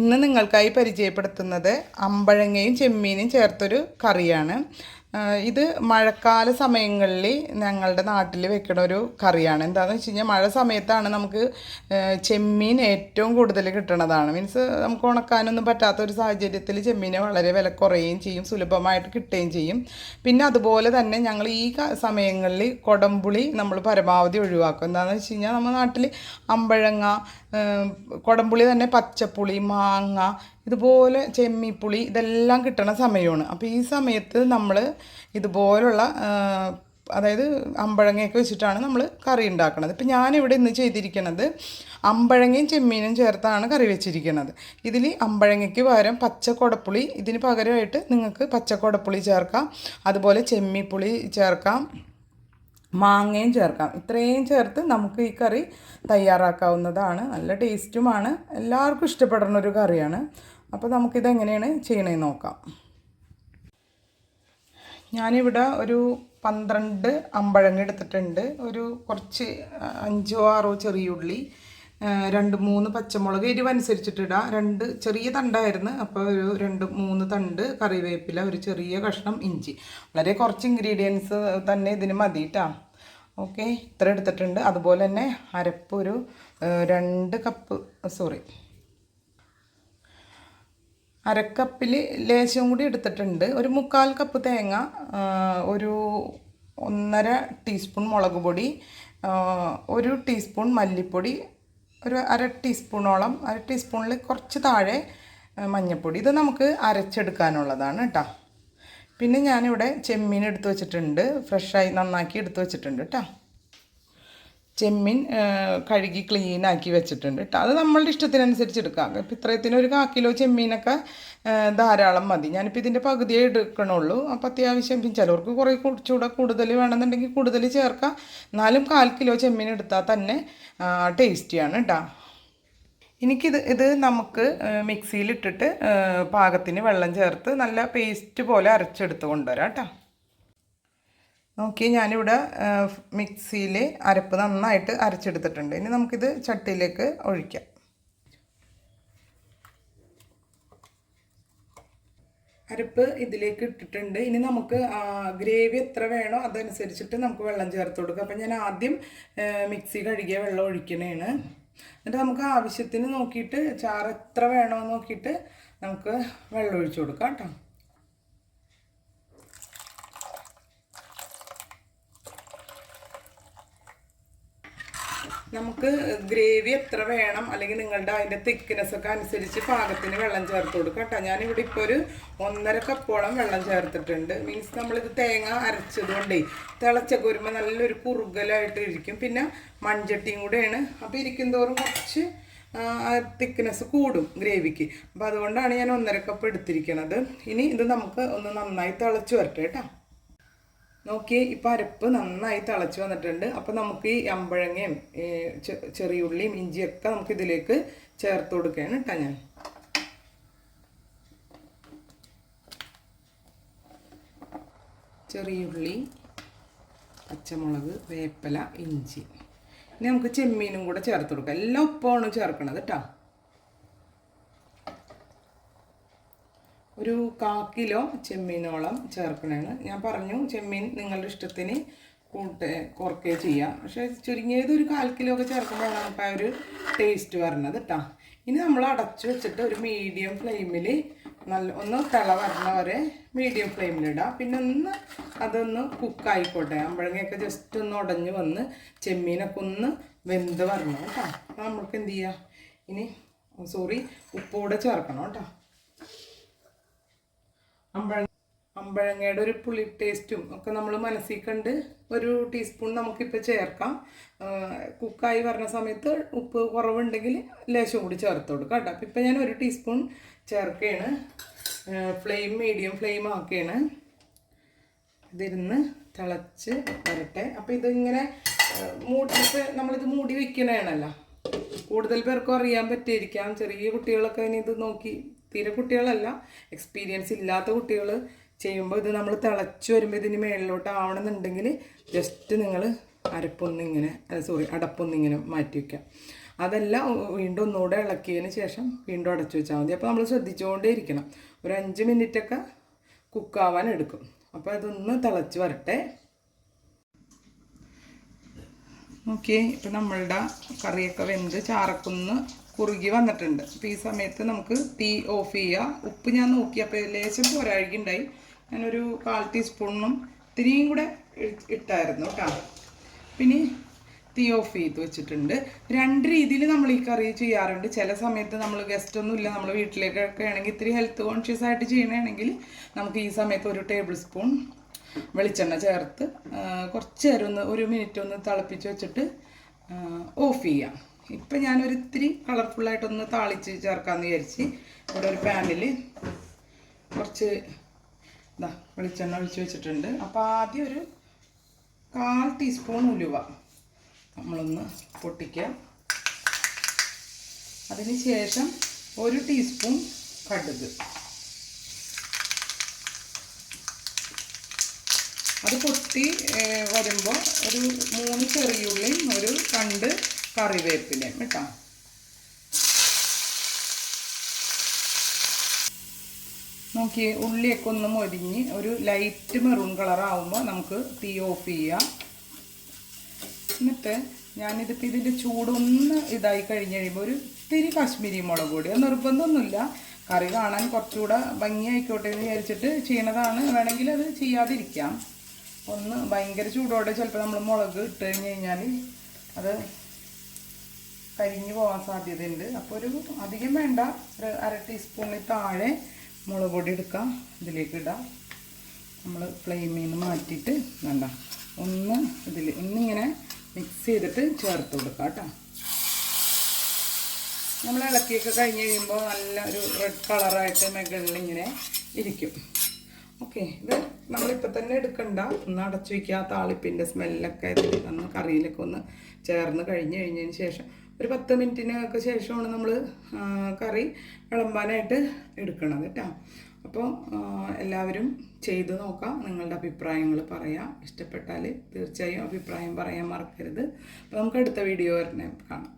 ഇന്ന് നിങ്ങൾക്കായി പരിചയപ്പെടുത്തുന്നത് അമ്പഴങ്ങയും ചെമ്മീനും ചേർത്തൊരു കറിയാണ്. ഇത് മഴക്കാല സമയങ്ങളിൽ ഞങ്ങളുടെ നാട്ടിൽ വെക്കുന്ന ഒരു കറിയാണ്. എന്താണെന്ന് വെച്ച് കഴിഞ്ഞാൽ മഴ സമയത്താണ് നമുക്ക് ചെമ്മീൻ ഏറ്റവും കൂടുതൽ കിട്ടണതാണ്. മീൻസ് നമുക്ക് ഉണക്കാനൊന്നും പറ്റാത്ത ഒരു സാഹചര്യത്തിൽ ചെമ്മീന് വളരെ വില കുറയുകയും ചെയ്യും സുലഭമായിട്ട് കിട്ടുകയും ചെയ്യും. പിന്നെ അതുപോലെ തന്നെ ഞങ്ങൾ ഈ സമയങ്ങളിൽ കൊടംപുളി നമ്മൾ പരമാവധി ഒഴിവാക്കും. എന്താണെന്ന് വെച്ച് കഴിഞ്ഞാൽ നമ്മുടെ നാട്ടിൽ അമ്പഴങ്ങ കൊടംപുളി തന്നെ പച്ചപ്പുളി മാങ്ങ ഇതുപോലെ ചെമ്മിപ്പുളി ഇതെല്ലാം കിട്ടണ സമയമാണ്. അപ്പോൾ ഈ സമയത്ത് നമ്മൾ ഇതുപോലുള്ള അതായത് അമ്പഴങ്ങയൊക്കെ വെച്ചിട്ടാണ് നമ്മൾ കറി ഉണ്ടാക്കുന്നത് ഇപ്പം ഞാനിവിടെ ഇന്ന് ചെയ്തിരിക്കുന്നത് അമ്പഴങ്ങയും ചെമ്മീനും ചേർത്താണ് കറി വെച്ചിരിക്കുന്നത് ഇതിൽ അമ്പഴങ്ങയ്ക്ക് പകരം പച്ചക്കുടപ്പുളി കൊടപ്പുളി ഇതിന് പകരമായിട്ട് നിങ്ങൾക്ക് പച്ചക്കുടപ്പുളി ചേർക്കാം. അതുപോലെ ചെമ്മിപ്പുളി ചേർക്കാം. മാങ്ങയും ചേർക്കാം. ഇത്രയും ചേർത്ത് നമുക്ക് ഈ കറി തയ്യാറാക്കാവുന്നതാണ്. നല്ല ടേസ്റ്റുമാണ്. എല്ലാവർക്കും ഇഷ്ടപ്പെടുന്ന ഒരു കറിയാണ്. അപ്പോൾ നമുക്കിത് എങ്ങനെയാണ് ചെയ്യണേ നോക്കാം. ഞാനിവിടെ ഒരു പന്ത്രണ്ട് അമ്പഴങ്ങ എടുത്തിട്ടുണ്ട്. ഒരു കുറച്ച് അഞ്ചോ ആറോ ചെറിയ ഉള്ളി രണ്ട് മൂന്ന് പച്ചമുളക് എരിവനുസരിച്ചിട്ടിടുക രണ്ട് ചെറിയ തണ്ടായിരുന്നു. അപ്പോൾ ഒരു രണ്ട് മൂന്ന് തണ്ട് കറിവേപ്പില ഒരു ചെറിയ കഷ്ണം ഇഞ്ചി. വളരെ കുറച്ച് ഇൻഗ്രീഡിയൻസ് തന്നെ ഇതിന് മതി കേട്ടോ ഓക്കെ ഇത്ര എടുത്തിട്ടുണ്ട്. അതുപോലെ തന്നെ അരപ്പ് ഒരു രണ്ട് കപ്പ് സോറി. അരക്കപ്പിൽ ലേശം കൂടി എടുത്തിട്ടുണ്ട്. ഒരു മുക്കാൽ കപ്പ് തേങ്ങ ഒരു ഒന്നര ടീസ്പൂൺ മുളക് പൊടി ഒരു ടീസ്പൂൺ മല്ലിപ്പൊടി ഒരു അര ടീസ്പൂണോളം അര ടീസ്പൂണിൽ കുറച്ച് താഴെ മഞ്ഞൾപ്പൊടി ഇത് നമുക്ക് അരച്ചെടുക്കാനുള്ളതാണ് കേട്ടോ. പിന്നെ ഞാനിവിടെ ചെമ്മീൻ എടുത്തു വെച്ചിട്ടുണ്ട്. ഫ്രഷായി നന്നാക്കി എടുത്തു വെച്ചിട്ടുണ്ട് കേട്ടോ ചെമ്മീൻ കഴുകി ക്ലീനാക്കി വെച്ചിട്ടുണ്ട് കേട്ടോ അത് നമ്മളുടെ ഇഷ്ടത്തിനനുസരിച്ച് എടുക്കാം. ഇപ്പം ഇത്രയത്തിന് ഒരു കാ കിലോ ചെമ്മീനൊക്കെ ധാരാളം മതി. ഞാനിപ്പോൾ ഇതിന്റെ പകുതിയേ എടുക്കണുള്ളൂ. അപ്പോൾ അത്യാവശ്യം പിന്നെ ചിലവർക്ക് കുറേ കുറച്ചുകൂടെ കൂടുതൽ വേണമെന്നുണ്ടെങ്കിൽ കൂടുതൽ ചേർക്കാം. എന്നാലും കാൽ കിലോ ചെമ്മീൻ എടുത്താൽ തന്നെ ടേസ്റ്റിയാണ് കേട്ടോ എനിക്കിത് ഇത് നമുക്ക് മിക്സിയിലിട്ടിട്ട് പാകത്തിന് വെള്ളം ചേർത്ത് നല്ല പേസ്റ്റ് പോലെ അരച്ചെടുത്ത് കൊണ്ടുവരാം കേട്ടോ നോക്കി ഞാനിവിടെ മിക്സിയിൽ അരപ്പ് നന്നായിട്ട് അരച്ചെടുത്തിട്ടുണ്ട്. ഇനി നമുക്കിത് ചട്ടിയിലേക്ക് ഒഴിക്കാം. അരപ്പ് ഇതിലേക്ക് ഇട്ടിട്ടുണ്ട്. ഇനി നമുക്ക് ഗ്രേവി എത്ര വേണോ അതനുസരിച്ചിട്ട് നമുക്ക് വെള്ളം ചേർത്ത് കൊടുക്കാം. അപ്പം ഞാൻ ആദ്യം മിക്സി കഴുകിയ വെള്ളം ഒഴിക്കണേണ്. എന്നിട്ട് നമുക്ക് ആവശ്യത്തിന് നോക്കിയിട്ട് ചാറ് എത്ര വേണോ എന്ന് നോക്കിയിട്ട് നമുക്ക് വെള്ളം കൊടുക്കാം കേട്ടോ. നമുക്ക് ഗ്രേവി എത്ര വേണം അല്ലെങ്കിൽ നിങ്ങളുടെ അതിന്റെ തിക്നെസ് ഒക്കെ അനുസരിച്ച് പാകത്തിന് വെള്ളം ചേർത്ത് കൊടുക്കാം കേട്ടോ. ഞാനിവിടെ ഇപ്പോൾ ഒരു ഒന്നര കപ്പോളം വെള്ളം ചേർത്തിട്ടുണ്ട്. മീൻസ് നമ്മളിത് തേങ്ങ അരച്ചത് കൊണ്ടേ കുരുമ നല്ലൊരു കുറുകലായിട്ട് ഇരിക്കും. പിന്നെ മൺചട്ടിയും കൂടെയാണ്. അപ്പോൾ ഇരിക്കും തോറും കുറച്ച് തിക്നെസ് കൂടും ഗ്രേവിക്ക്. അപ്പോൾ അതുകൊണ്ടാണ് ഞാൻ ഒന്നര കപ്പ് എടുത്തിരിക്കണത്. ഇനി ഇത് നമുക്ക് ഒന്ന് നന്നായി തിളച്ച് വരട്ടെ കേട്ടോ. നോക്കി ഇപ്പം അരപ്പ് നന്നായി തിളച്ച് വന്നിട്ടുണ്ട്. അപ്പം നമുക്ക് ഈ അമ്പഴങ്ങയും ചെറിയുള്ളിയും ഇഞ്ചിയൊക്കെ നമുക്ക് ഇതിലേക്ക് ചേർത്ത് കൊടുക്കുകയാണ് കേട്ടോ ഞാൻ. ചെറിയുള്ളി പച്ചമുളക് വേപ്പില ഇഞ്ചി. ഇനി നമുക്ക് ചെമ്മീനും കൂടെ ചേർത്ത് കൊടുക്കാം. എല്ലാം ഉപ്പാണ് ചേർക്കണത് കേട്ടോ. ഒരു കാ കിലോ ചെമ്മീനോളം ചേർക്കണേണ് ഞാൻ പറഞ്ഞു ചെമ്മീൻ നിങ്ങളുടെ ഇഷ്ടത്തിന് കൂട്ട് കുറയ്ക്കുകയോ ചെയ്യാം. പക്ഷേ ചുരുങ്ങിയത് ഒരു കാൽ കിലോ ഒക്കെ ചേർക്കുമ്പോഴാണ് ആ ഒരു ടേസ്റ്റ് വരണത് കേട്ടോ ഇനി നമ്മൾ അടച്ചു വെച്ചിട്ട് ഒരു മീഡിയം ഫ്ലെയിമിൽ നല്ല ഒന്ന് തിള വരണ വരെ മീഡിയം ഫ്ലെയിമിലിടാം പിന്നെ ഒന്ന് അതൊന്ന് കുക്കായിക്കോട്ടെ അമ്പഴങ്ങയൊക്കെ ജസ്റ്റ് ഒന്ന് ഉടഞ്ഞ് വന്ന് ചെമ്മീനൊക്കെ ഒന്ന് വെന്ത് വരണം കേട്ടോ നമുക്ക് എന്ത് ചെയ്യാം? ഇനി സോറി ഉപ്പ് കൂടെ ചേർക്കണം കേട്ടോ അമ്പഴ അമ്പഴങ്ങയുടെ ഒരു പുളി ടേസ്റ്റും ഒക്കെ നമ്മൾ മനസ്സിൽ കണ്ട് ഒരു ടീസ്പൂൺ നമുക്കിപ്പോൾ ചേർക്കാം. കുക്കായി വരുന്ന സമയത്ത് ഉപ്പ് കുറവുണ്ടെങ്കിൽ ലേശം കൂടി ചേർത്ത് കൊടുക്കാം കേട്ടോ. അപ്പോൾ ഇപ്പം ഞാൻ ഒരു ടീസ്പൂൺ ചേർക്കുകയാണ് ഫ്ലെയിം മീഡിയം ഫ്ലെയിം ആക്കുകയാണ് ഇതിരുന്ന് തിളച്ച് വരട്ടെ. അപ്പോൾ ഇതിങ്ങനെ മൂടി ഇപ്പം നമ്മളിത് മൂടി വയ്ക്കണേണല്ലോ കൂടുതൽ പേർക്കും അറിയാൻ പറ്റിയിരിക്കാം. ചെറിയ കുട്ടികളൊക്കെ ഇനി ഇത് നോക്കി തീരെ കുട്ടികളല്ല. എക്സ്പീരിയൻസ് ഇല്ലാത്ത കുട്ടികൾ ചെയ്യുമ്പോൾ ഇത് നമ്മൾ തിളച്ച് വരുമ്പോൾ ഇതിന് മേളിലോട്ട് ആവണമെന്നുണ്ടെങ്കിൽ ജസ്റ്റ് നിങ്ങൾ അരപ്പൊന്നിങ്ങനെ സോറി അടപ്പൊന്നിങ്ങനെ മാറ്റി വയ്ക്കുക അതെല്ലാം വീണ്ടും ഒന്നുകൂടെ ഇളക്കിയതിന് ശേഷം വീണ്ടും അടച്ചു വെച്ചാൽ മതി. അപ്പോൾ നമ്മൾ ശ്രദ്ധിച്ചുകൊണ്ടേ ഇരിക്കണം. ഒരു അഞ്ച് മിനിറ്റൊക്കെ കുക്കാവാൻ എടുക്കും. അപ്പോൾ അതൊന്ന് തിളച്ച് വരട്ടെ. ഓക്കെ ഇപ്പം നമ്മളുടെ കറിയൊക്കെ വെന്ത് ചാറക്കൊന്ന് കുറുകി വന്നിട്ടുണ്ട്. അപ്പോൾ ഈ സമയത്ത് നമുക്ക് തീ ഓഫ് ചെയ്യുക ഉപ്പ് ഞാൻ നോക്കി അപ്പോൾ ലേശം പോരാഴിക്കുണ്ടായി ഞാനൊരു കാൽ ടീസ്പൂണും ഇത്തിരിയും കൂടെ ഇട്ടായിരുന്നു കേട്ടോ പിന്നെ തീ ഓഫ് ചെയ്ത് വെച്ചിട്ടുണ്ട്. രണ്ട് രീതിയിൽ നമ്മൾ ഈ കറി ചെയ്യാറുണ്ട്. ചില സമയത്ത് നമ്മൾ ഗസ്റ്റ് ഒന്നും ഇല്ല. നമ്മൾ വീട്ടിലേക്കൊക്കെ ആണെങ്കിൽ ഇത്തിരി ഹെൽത്ത് കോൺഷ്യസ് ആയിട്ട് ചെയ്യണമെങ്കിൽ നമുക്ക് ഈ സമയത്ത് ഒരു ടേബിൾ സ്പൂൺ വെളിച്ചെണ്ണ ചേർത്ത് കുറച്ച് നേരം ഒന്ന് ഒരു മിനിറ്റ് ഒന്ന് തിളപ്പിച്ച് വെച്ചിട്ട് ഓഫ് ചെയ്യാം. ഇപ്പം ഞാനൊരു ഇത്തിരി കളർഫുള്ളായിട്ടൊന്ന് താളിച്ച് ചേർക്കാമെന്ന് വിചാരിച്ച് ഇവിടെ ഒരു പാനിൽ കുറച്ച് ഇതാ വെളിച്ചെണ്ണ ഒഴിച്ച് വെച്ചിട്ടുണ്ട്. അപ്പോൾ ആദ്യം ഒരു കാൽ ടീസ്പൂൺ ഉലുവ നമ്മളൊന്ന് പൊട്ടിക്കുക. അതിന് ശേഷം ഒരു ടീസ്പൂൺ കടുക്. അത് പൊട്ടി വരുമ്പോൾ ഒരു മൂന്ന് ചെറിയുള്ളിയും ഒരു രണ്ട് കറിവേപ്പിലയും കേട്ടോ. നോക്കിയേ ഉള്ളിയൊക്കെ ഒന്ന് മൊരിഞ്ഞ് ഒരു ലൈറ്റ് മെറൂൺ കളർ ആവുമ്പോൾ നമുക്ക് തീ ഓഫ് ചെയ്യാം. എന്നിട്ട് ഞാനിതിപ്പോൾ ഇതിന്റെ ചൂടൊന്ന് ഇതായി കഴിഞ്ഞ് കഴിയുമ്പോൾ ഒരു ഇത്തിരി കാശ്മീരി മുളക് പൊടി. അത് നിർബന്ധമൊന്നുമില്ല. കറി കാണാൻ കുറച്ചുകൂടെ ഭംഗിയായിക്കോട്ടെ എന്ന് വിചാരിച്ചിട്ട് ചെയ്യണതാണ്. വേണമെങ്കിൽ അത് ചെയ്യാതിരിക്കാം. ഒന്ന് ഭയങ്കര ചൂടോടെ ചിലപ്പോൾ നമ്മൾ മുളക് ഇട്ട് കഴിഞ്ഞ് കഴിഞ്ഞാൽ അത് കരിഞ്ഞു പോകാൻ സാധ്യതയുണ്ട്. അപ്പോൾ ഒരു അധികം വേണ്ട. ഒരു അര ടീസ്പൂണിൽ താഴെ മുളക് പൊടി എടുക്കാം. ഇതിലേക്ക് ഇടാം. നമ്മൾ ഫ്ലെയിമിൽ നിന്ന് മാറ്റിയിട്ട് വേണ്ട. ഒന്ന് ഇതിൽ ഒന്നിങ്ങനെ മിക്സ് ചെയ്തിട്ട് ചേർത്ത് കൊടുക്കാം കേട്ടോ. നമ്മൾ ഇളക്കിയൊക്കെ കഴിഞ്ഞ് കഴിയുമ്പോൾ നല്ല ഒരു റെഡ് കളറായിട്ട് മുകളിൽ ഇങ്ങനെ ഇരിക്കും. ഓക്കെ ഇത് നമ്മളിപ്പോൾ തന്നെ എടുക്കണ്ട. ഒന്ന് അടച്ചു വയ്ക്കുക താളിപ്പിന്റെ സ്മെല്ലൊക്കെ ഇതിൽ കറിയിലൊക്കെ ഒന്ന് ചേർന്ന് കഴിഞ്ഞ് കഴിഞ്ഞതിന് ശേഷം ഒരു പത്ത് മിനിറ്റിനൊക്കെ ശേഷമാണ് നമ്മൾ കറി വിളമ്പാനായിട്ട് എടുക്കണത് കേട്ടോ. അപ്പോൾ എല്ലാവരും ചെയ്ത് നോക്കാം. നിങ്ങളുടെ അഭിപ്രായങ്ങൾ പറയാം. ഇഷ്ടപ്പെട്ടാൽ തീർച്ചയായും അഭിപ്രായം പറയാൻ മറക്കരുത്. അപ്പോൾ നമുക്ക് അടുത്ത വീഡിയോ വരണേ കാണാം.